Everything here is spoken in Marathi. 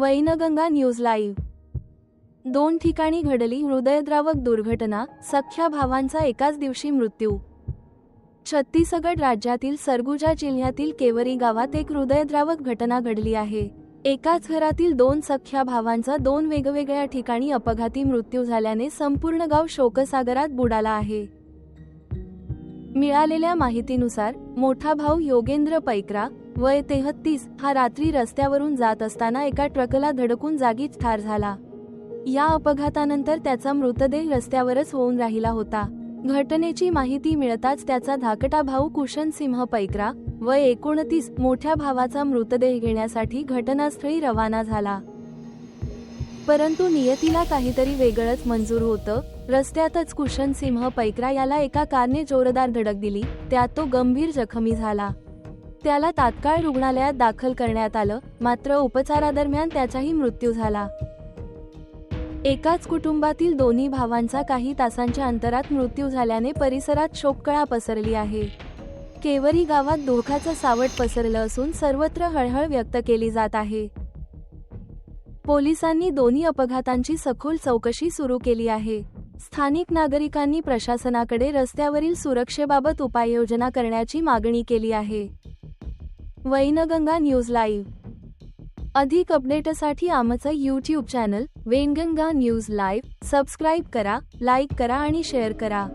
Wainganga news live. दोन ठिकाणी घडली हृदयद्रावक दुर्घटना सख्या भावांचा एकाच दिवशी मृत्यू. छत्तीसगड राज्यातील सरगुजा जिल्ह्यातील केवरी गावात एक हृदयद्रावक घटना घडली आहे. एकाच घरातील दोन सख्या भावांचा दोन वेगवेगळ्या ठिकाणी अपघाती मृत्यू झाल्याने संपूर्ण गाव शोकसागरात बुडाला आहे. मिळालेल्या माहितीनुसार मोठा भाऊ योगेंद्र पैकरा वय तेहत्तीस हा रात्री रस्त्यावरून जात असताना एका ट्रकला धडकून जागीच ठार झाला. या अपघातानंतर त्याचा मृतदेह रस्त्यावरच होऊन राहिला होता. घटनेची माहिती मिळताच त्याचा धाकटा भाऊ कुशन सिंह पैकरा वय एकोणतीस मोठ्या भावाचा मृतदेह घेण्यासाठी घटनास्थळी रवाना झाला. परंतु नियतीला काहीतरी वेगळंच मंजूर होतं. रस्त्यातच कुशन सिंह पैकरा याला एका कारने जोरदार धडक दिली त्यात तो गंभीर जखमी झाला. त्याला तात्काळ रुग्णालयात दाखल करण्यात आलं. मात्र उपचारादरम्यान त्याचाही मृत्यू झाला. एकाच कुटुंबातील दोन्ही भावांचा काही तासांच्या अंतरात मृत्यू झाल्याने परिसरात शोककळा पसरली आहे. केवरी गावात धोकाचं सावट पसरलं असून सर्वत्र हळहळ व्यक्त केली जात आहे. पोलिसांनी दोन्ही अपघातांची सखोल चौकशी सुरू केली आहे. स्थानिक नागरिकांनी प्रशासनाकडे रस्त्यावरील सुरक्षेबाबत उपाययोजना करण्याची मागणी केली आहे. Wainganga news live. अधिक अपडेटसाठी आमचं YouTube channel Wainganga news live. Subscribe करा लाईक करा आणि शेअर करा.